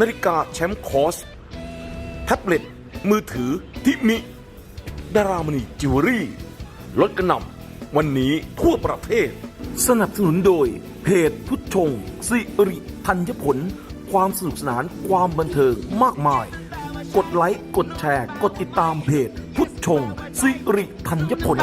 นาฬิกาแชมป์คอสแท็บเล็ต มือถือทิมิดารามณีจิวเวลรี่ลดกระหน่ำวันนี้ทั่วประเทศ สนับสนุนโดย เพจพุทธชงสิริธัญผล ความสนุกสนานความบันเทิงมากมาย กดไลค์ กดแชร์ กดติดตามเพจ พุทธชงสิริธัญผล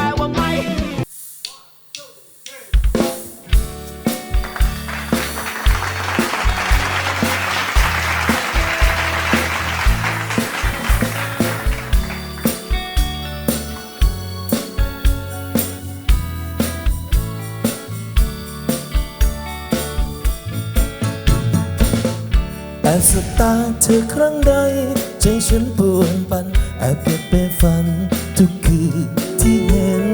แอบสบตาเธอครั้งใด ใจฉันปวนปันแอบเก็บไปฝัน ทุกคืนที่เห็น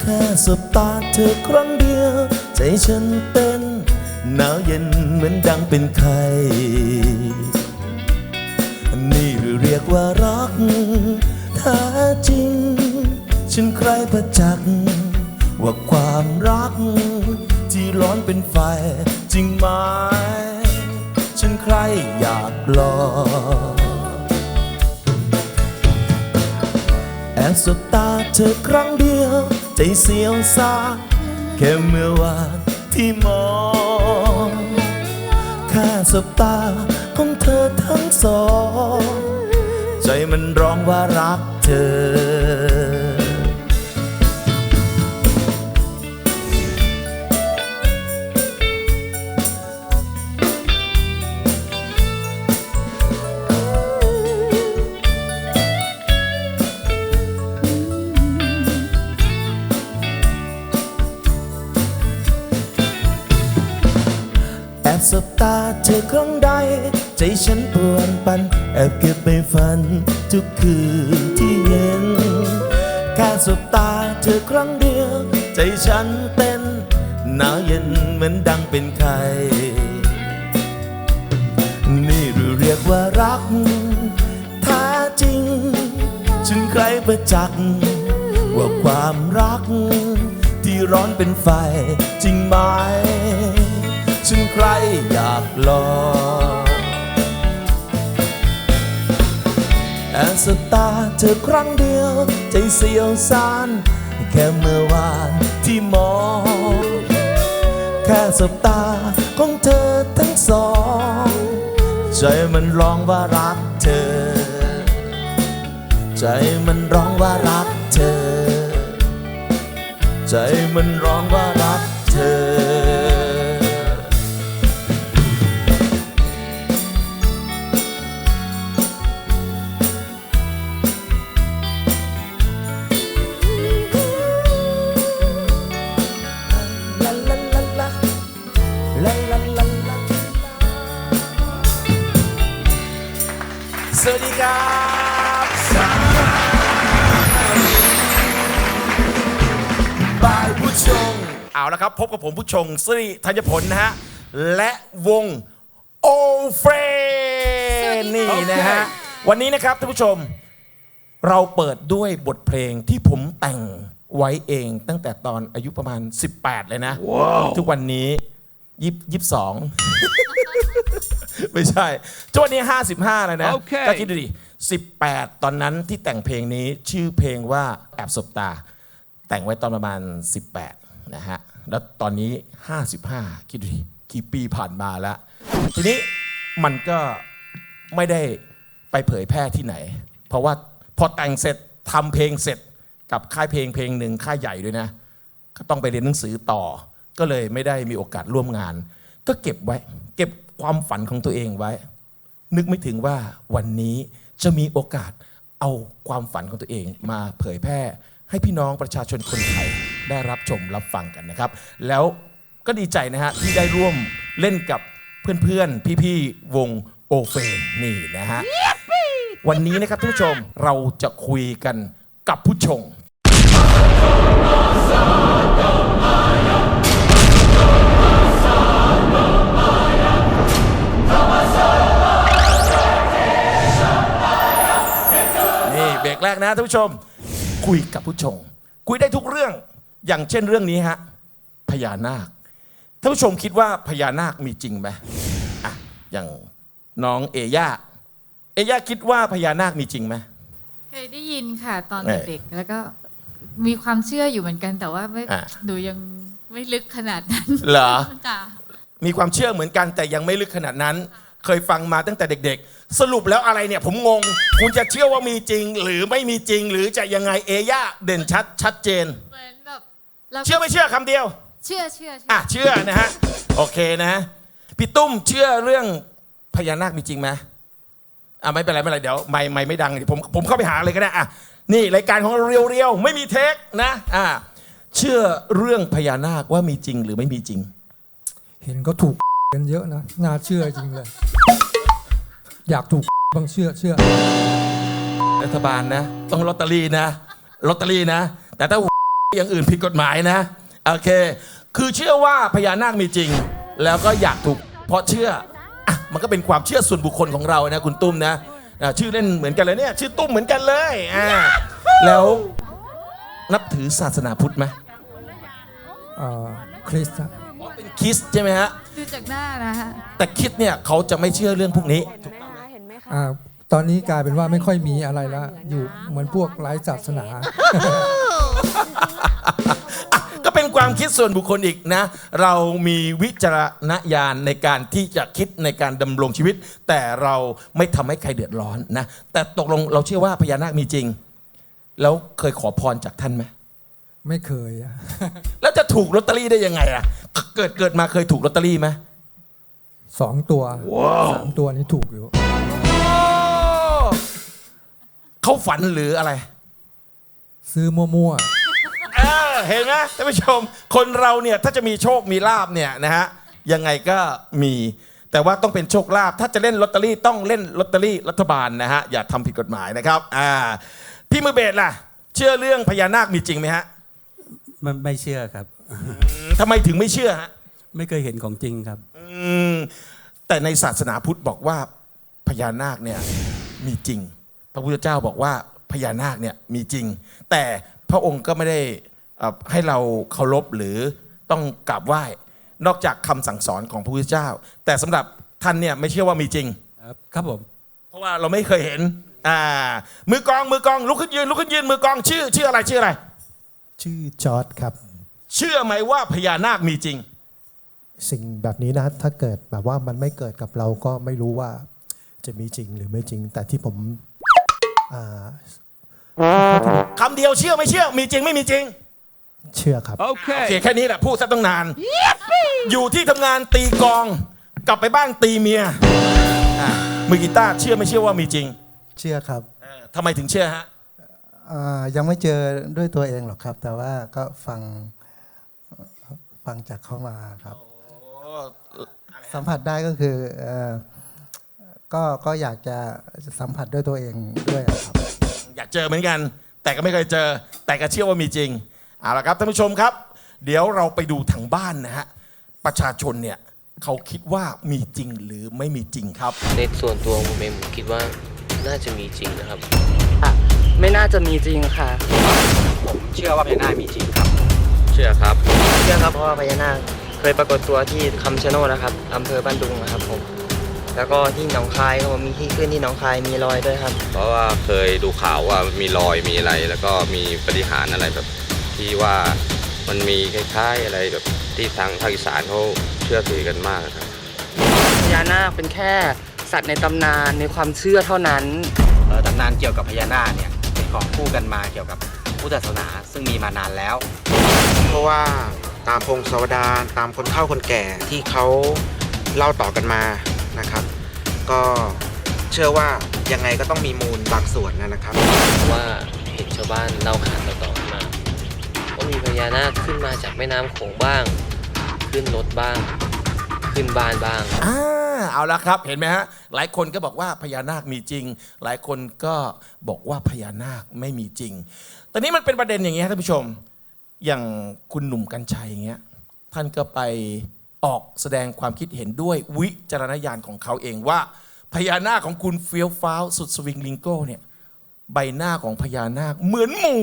แค่สบตาเธอครั้งเดียว ใจฉันเต้นหนาวเย็นเหมือนดังเป็นไข้นี่เรียกว่ารักแท้จริง ฉันใครประจักษ์ว่าความรัก ที่ร้อนเป็นไฟจริงไหม ใครอยากลองแอบสบตาเธอครั้งเดียว ใจเสียวซาแค่เมื่อวานที่มองแค่สบตาของเธอทั้งสอง ใจมันร้องว่ารักเธอ สบตาเธอครั้งใด ใจฉันปวนปัน แอบเก็บไปฝัน ทุกคืนที่เห็นแค่สบตาเธอครั้งเดียว ใจฉันเต้นหนาวเย็นเหมือนดังเป็นไข้นี่หรือเรียกว่ารักแท้จริง ฉันใครประจักษ์ว่าความรัก ที่ร้อนเป็นไฟจริงไหม ฉันใครอยากลองแอบสบตาเธอครั้งเดียว ใจเสียวสานแค่เมื่อวานที่มอง แค่สบตาของเธอทั้งสอง ใจมันร้องว่ารักเธอ ใจมันร้องว่ารักเธอ ใจมันร้องว่ารักเธอ เอาละครับ พบกับผมผู้ชงสิริธัญผลนะฮะ และวงโอเฟรนี่นะฮะ วันนี้นะครับท่านผู้ชม เราเปิดด้วยบทเพลงที่ผมแต่งไว้เองตั้งแต่ตอนอายุประมาณ 18 เลยนะ ทุกวันนี้ยิบยิบสองไม่ใช่ทุกวันนี้ 55 แล้วนะโอเคก็คิดดูดิ18 ตอนนั้นที่แต่งเพลงนี้ชื่อเพลงว่าแอบสบตา แต่งไว้ตอนประมาณ 18 นะฮะ แล้วตอนนี้ 55 คิดดูดิกี่ปีผ่านมาแล้ว ทีนี้มันก็ไม่ได้ไปเผยแพร่ที่ไหน เพราะว่าพอแต่งเสร็จทำเพลงเสร็จกับค่ายเพลงเพลงหนึ่งค่ายใหญ่ด้วยนะก็ต้องไปเรียนหนังสือต่อ ก็เลยไม่ได้มีโอกาสร่วมงาน ก็เก็บไว้ เก็บความฝันของตัวเองไว้ นึกไม่ถึงว่าวันนี้จะมีโอกาสเอาความฝันของตัวเองมาเผยแพร่ให้พี่น้องประชาชนคนไทย ได้รับชมรับฟังกันนะครับ แล้วก็ดีใจนะฮะที่ได้ร่วมเล่นกับเพื่อนๆ พี่ๆ วงโอเฟนนี่นะฮะ วันนี้นะครับท่านผู้ชมเราจะคุยกันกับผู้ชงนี่เบรกแรกนะท่านผู้ชม คุยกับผู้ชม คุยได้ทุกเรื่อง อย่างเช่นเรื่องนี้ฮะพญานาคท่านผู้ชมคิดว่าพญานาคมีจริงไหมอะอย่างน้องเอย่าเอย่าคิดว่าพญานาคมีจริงไหมเคยได้ยินค่ะตอนเอ่อเด็กๆแล้วก็มีความเชื่ออยู่เหมือนกัน แต่ว่าไม่อะ หนูยังไม่ลึกขนาดนั้นเหรอค่ะมีความเชื่อเหมือนกันแต่ยังไม่ลึกขนาดนั้น เคยฟังมาตั้งแต่เด็ก ๆ สรุปแล้วอะไรเนี่ยผมงง คุณจะเชื่อว่ามีจริง หรือไม่มีจริงหรือจะยังไงเอย่าเด่นชัดชัดเจน เหมือนแบบ เราเชื่อไม่เชื่อคำเดียว เชื่อเชื่อเชื่อะเชื่อนะฮะโอเคนะพี่ตุ้มเชื่อเรื่องพญานาคมีจริงไหมอะไม่เป็นไรไม่เป็นไรเดี๋ยวไม่ไม่ไม่ดังเดี๋ยวผมผมเข้าไปหาเลยก็ได้อะนี่รายการของเราเรียวๆไม่มีเทคนะอะเชื่อเรื่องพญานาคว่ามีจริงหรือไม่มีจริง เห็นก็ถูกกันเยอะนะน่าเชื่อจริงเลย อยากถูกบางเชื่อเชื่อรัฐบาลนะ ต้องลอตเตอรี่นะลอตเตอรี่นะ แต่ถ้า อย่างอื่นผิดกฎหมายนะโอเค คือเชื่อว่าพญานาคมีจริง แล้วก็อยากถูกเพราะเชื่ออะมันก็เป็นความเชื่อส่วนบุคคลของเรานะคุณตุ้มนะอะชื่อเล่นเหมือนกันเลยเนี่ยชื่อตุ้มเหมือนกันเลยอ่าแล้วนับถือศาสนาพุทธไหมเอ่อคริสต์อะเป็นคริสต์ใช่ไหมฮะดูจากหน้านะฮะ แต่คริสต์เนี่ยเขาจะไม่เชื่อเรื่องพวกนี้ เห็นไหมคะอ่าตอนนี้กลายเป็นว่าไม่ค่อยมีอะไรแล้วอยู่เหมือนพวกไร้ศาสนา อะก็เป็นความคิดส่วนบุคคลอีกนะ เรามีวิจารณญาณในการที่จะคิดในการดำรงชีวิต แต่เราไม่ทำให้ใครเดือดร้อนนะ แต่ตกลงเราเชื่อว่าพญานาคมีจริง แล้วเคยขอพรจากท่านไหม ไม่เคยอะแล้วจะถูกลอตเตอรี่ได้ยังไงอะ เกิดเกิดมาเคยถูกลอตเตอรี่ไหม สองตัวสามตัวนี้ถูกอยู่ เขาฝันหรืออะไร ซื้อมั่วเออ เห็นไหมท่านผู้ชม คนเราเนี่ยถ้าจะมีโชคมีลาบเนี่ยนะฮะยังไงก็มี แต่ว่าต้องเป็นโชคลาภถ้าจะเล่นลอตเตอรี่ต้องเล่นลอตเตอรี่รัฐบาลนะฮะอย่าทำผิดกฎหมายนะครับอ่าพี่มือเบสล่ะ เชื่อเรื่องพญานาคมีจริงไหมฮะมันไม่เชื่อครับอืมทำไมถึงไม่เชื่อฮะไม่เคยเห็นของจริงครับ อืมแต่ในศาสนาพุทธบอกว่าพญานาคเนี่ยมีจริง พระพุทธเจ้าบอกว่าพญานาคเนี่ยมีจริง แต่พระองค์ก็ไม่ได้เอ่อ ให้เราเคารพหรือต้องกราบไหว้ นอกจากคำสั่งสอนของพระพุทธเจ้า แต่สำหรับท่านเนี่ยไม่เชื่อว่ามีจริงครับครับผมเพราะว่าเราไม่เคยเห็นอ่ามือกองมือกองลุกขึ้นยืนลุกขึ้นยืนมือกองชื่อชื่ออะไรชื่ออะไร ชื่อจอร์ดครับ เชื่อไหมว่าพญานาคมีจริง สิ่งแบบนี้นะถ้าเกิดแบบว่ามันไม่เกิดกับเราก็ไม่รู้ว่าจะมีจริงหรือไม่จริง แต่ที่ผมอ่าคำเดียวเชื่อไม่เชื่อ มีจริงไม่มีจริง เชื่อครับโอเคแค่นี้แหละพูดซะตั้งนาน อยู่ที่ทำงานตีกลอง กลับไปบ้านตีเมียอะมือกีตาร์เชื่อไม่เชื่อว่ามีจริงเชื่อครับเออทำไมถึงเชื่อฮะ อ่ายังไม่เจอด้วยตัวเองหรอกครับ แต่ว่าก็ฟังฟังจากเขามาครับ สัมผัสได้ก็คือเอ่อก็ก็อยากจะสัมผัสด้วยตัวเองด้วยครับ อยากเจอเหมือนกัน แต่ก็ไม่เคยเจอ แต่ก็เชื่อว่ามีจริง เอาละครับท่านผู้ชมครับ เดี๋ยวเราไปดูทางบ้านนะฮะประชาชนเนี่ยเขาคิดว่ามีจริงหรือไม่มีจริงครับ ในส่วนตัวผมเองผมคิดว่าน่าจะมีจริงนะครับไม่น่าจะมีจริงค่ะเชื่อครับ เชื่อครับเพราะว่าพญานาคเคยปรากฏตัวที่คำชะโนดนะครับอำเภอบ้านดุงนะครับผม แล้วก็ที่หนองคายครับผมมีที่ขึ้นที่หนองคายมีรอยด้วยครับ เพราะว่าเคยดูข่าวว่ามีรอยมีอะไร แล้วก็มีปฏิหารย์อะไรแบบ ที่ว่ามันมีคล้ายๆอะไรแบบที่ทางภาคอีสานเขาเชื่อถือกันมากครับพญานาคเป็นแค่สัตว์ในตำนานในความเชื่อเท่านั้นเอ่อตำนานเกี่ยวกับพญานาคเนี่ยเป็นของคู่กันมาเกี่ยวกับพุทธศาสนาซึ่งมีมานานแล้ว เพราะว่าตามพงศาวดารตามคนเฒ่าคนแก่ที่เขาเล่าต่อกันมานะครับ ก็เชื่อว่ายังไงก็ต้องมีมูลบางส่วนนะครับ ว่าเห็นชาวบ้านเล่าขานต่อๆกัน มีพญานาคขึ้นมาจากแม่น้ำโขงบ้าง ขึ้นรถบ้าง ขึ้นบ้านบ้าง อ่าเอาละครับเห็นไหมฮะหลายคนก็บอกว่าพญานาคมีจริง หลายคนก็บอกว่าพญานาคไม่มีจริง ตอนนี้มันเป็นประเด็นอย่างเงี้ยท่านผู้ชม อย่างคุณหนุ่มกัญชัยอย่างเงี้ยท่านก็ไปออกแสดงความคิดเห็นด้วยวิจารณญาณของเขาเองว่า พญานาคของคุณเฟี้ยวฟ้าวสุดสวิงลิงโก้เนี่ยใบหน้าของพญานาคเหมือนหมู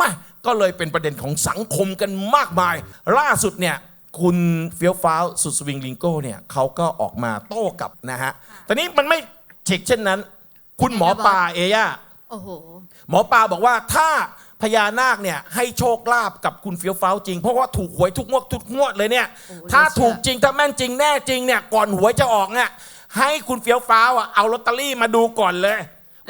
มา ก็เลยเป็นประเด็นของสังคมกันมากมาย ล่าสุดเนี่ยคุณเฟี้ยวฟ้าวสุดสวิงลิงโก้เนี่ยเขาก็ออกมาโต้กลับนะฮะตอนนี้มันไม่เช็คเช่นนั้น คุณหมอปลาเอย่าโอ้โหหมอปลาบอกว่าถ้าพญานาคเนี่ยให้โชคลาภกับคุณเฟี้ยวฟ้าวจริง เพราะว่าถูกหวยทุกงวดทุกงวดเลยเนี่ยโอ้โหถ้าน่าเชื่อถูกจริงถ้าแม่นจริงแน่จริงเนี่ยก่อนหวยจะออกเนี่ยให้คุณเฟี้ยวฟ้าวอะเอาลอตเตอรี่มาดูก่อนเลย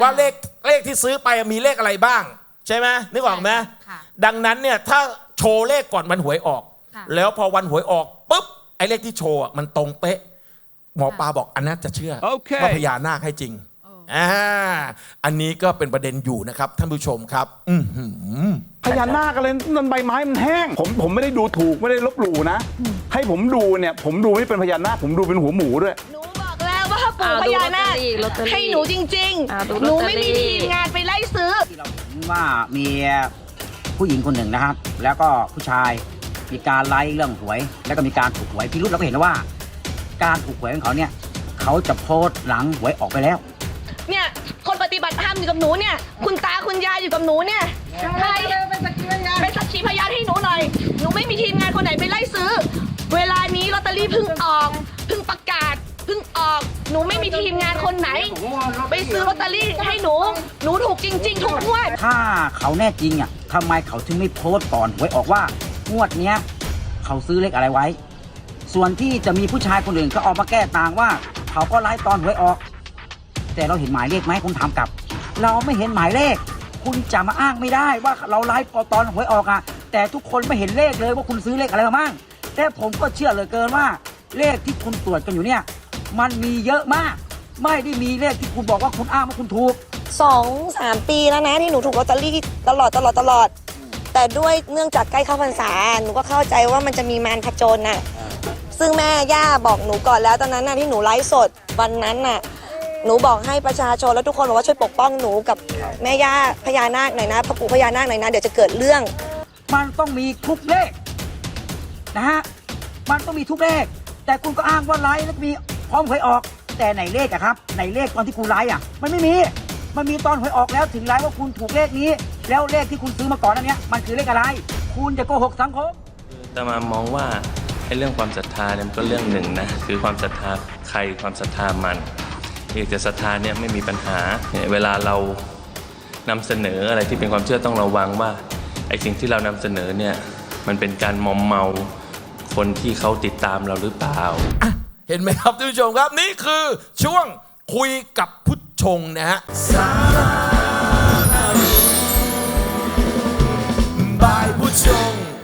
ว่าเลขเลขที่ซื้อไปมีเลขอะไรบ้าง ใช่ไหมนึกออกไหมค่ะ ดังนั้นเนี่ยถ้าโชว์เลขก่อนวันหวยออก ค่ะ แล้วพอวันหวยออกปุ๊บไอ้เลขที่โชว์อะมันตรงเป๊ะ หมอปลาบอกอันนั้นจะเชื่อว่าพญานาคให้จริงอ่าอันนี้ก็เป็นประเด็นอยู่นะครับท่านผู้ชมครับ อือหือ พญานาคอะไรนั่นใบไม้มันแห้ง ผมผมไม่ได้ดูถูกไม่ได้ลบหลู่นะ ให้ผมดูเนี่ย ผมดูไม่เป็นพญานาคผมดูเป็นหัวหมูด้วย หนูบอกแล้วว่าปู่อ่าพญานาคดูลอตเตอรี่ให้หนูจริงอ่าดูๆหนูไม่ลอตเตอรี่มีทีมงานไปไล่ซื้อ ว่ามีผู้หญิงคนหนึ่งนะครับ แล้วก็ผู้ชายมีการไล่เรื่องหวย แล้วก็มีการถูกหวยพี่รุ่เราก็เห็นแล้วว่า การถูกหวยของเขาเนี่ยเขาจะโพสต์หลังหวยออกไปแล้ว เนี่ยคนปฏิบัติธรรมอยู่กับหนูเนี่ย คุณตาคุณยายอยู่กับหนูเนี่ยใครเป็นสักขีพยานเป็นสักขีพยานให้หนูหน่อยหนูไม่มีทีมงานคนไหนไปไล่ซื้อ เวลานี้ลอตเตอรี่เพิ่งออกเพิ่งประกาศ เพิ่งออก หนูไม่มีทีมงานคนไหน ไปซื้อลอตเตอรี่ให้หนู หนูถูกจริง ๆ ทุกงวด ถ้าเขาแน่จริงอะทำไมเขาถึงไม่โพสต์ก่อนหวยออกว่างวดเนี้ยเขาซื้อเลขอะไรไว้ ส่วนที่จะมีผู้ชายคนอื่นก็ออกมาแก้ต่างว่า เขาก็ไลฟ์ตอนหวยออก แต่เราเห็นหมายเลขไหมคุณถามกลับ เราไม่เห็นหมายเลข คุณจะมาอ้างไม่ได้ว่าเราไลฟ์ตอนหวยออกอะ แต่ทุกคนไม่เห็นเลขเลยว่าคุณซื้อเลขอะไรมาบ้างแต่ผมก็เชื่อเหลือเกินว่า เลขที่คุณตรวจกันอยู่เนี่ย มันมีเยอะมาก ไม่ได้มีเลขที่คุณบอกว่าคุณอ้างว่าคุณถูก สองสามปีแล้วนะที่หนูถูกลอตเตอรี่ตลอดตลอดตลอด แต่ด้วยเนื่องจากใกล้เข้าพรรษาหนูก็เข้าใจว่ามันจะมีมารพจนน่ะ ซึ่งแม่ย่าบอกหนูก่อนแล้วตอนนั้นน่ะที่หนูไลฟ์สดวันนั้นน่ะ หนูบอกให้ประชาชนแล้วทุกคนบอกว่าช่วยปกป้องหนูกับแม่ย่าพญานาคหน่อยนะพ่อปู่พญานาคหน่อยนะเดี๋ยวจะเกิดเรื่อง มันต้องมีทุกเลขนะฮะ มันต้องมีทุกเลข แต่คุณก็อ้างว่าไลฟ์แล้วมี พร้อมหวยออก แต่ไหนเลขอะครับไหนเลขตอนที่คุณไลฟ์อะมันไม่มี มันมีตอนหวยออกแล้วถึงไลฟ์ว่าคุณถูกเลขนี้ แล้วเลขที่คุณซื้อมาก่อนอันเนี้ยมันคือเลขอะไร คุณจะโกหกสังคม แต่มามองว่าไอ้เรื่องความศรัทธาเนี่ยมันก็เรื่องหนึ่งนะคือความศรัทธาใครความศรัทธามันเอกศรัทธาเนี่ยไม่มีปัญหาเนี่ยเวลาเรานำเสนออะไรที่เป็นความเชื่อต้องระวังว่าไอ้สิ่งที่เรานำเสนอเนี่ยมันเป็นการมอมเมาคนที่เขาติดตามเราหรือเปล่า เห็นไหมครับท่านผู้ชมครับนี่คือช่วงคุยกับพุทธชงนะฮะ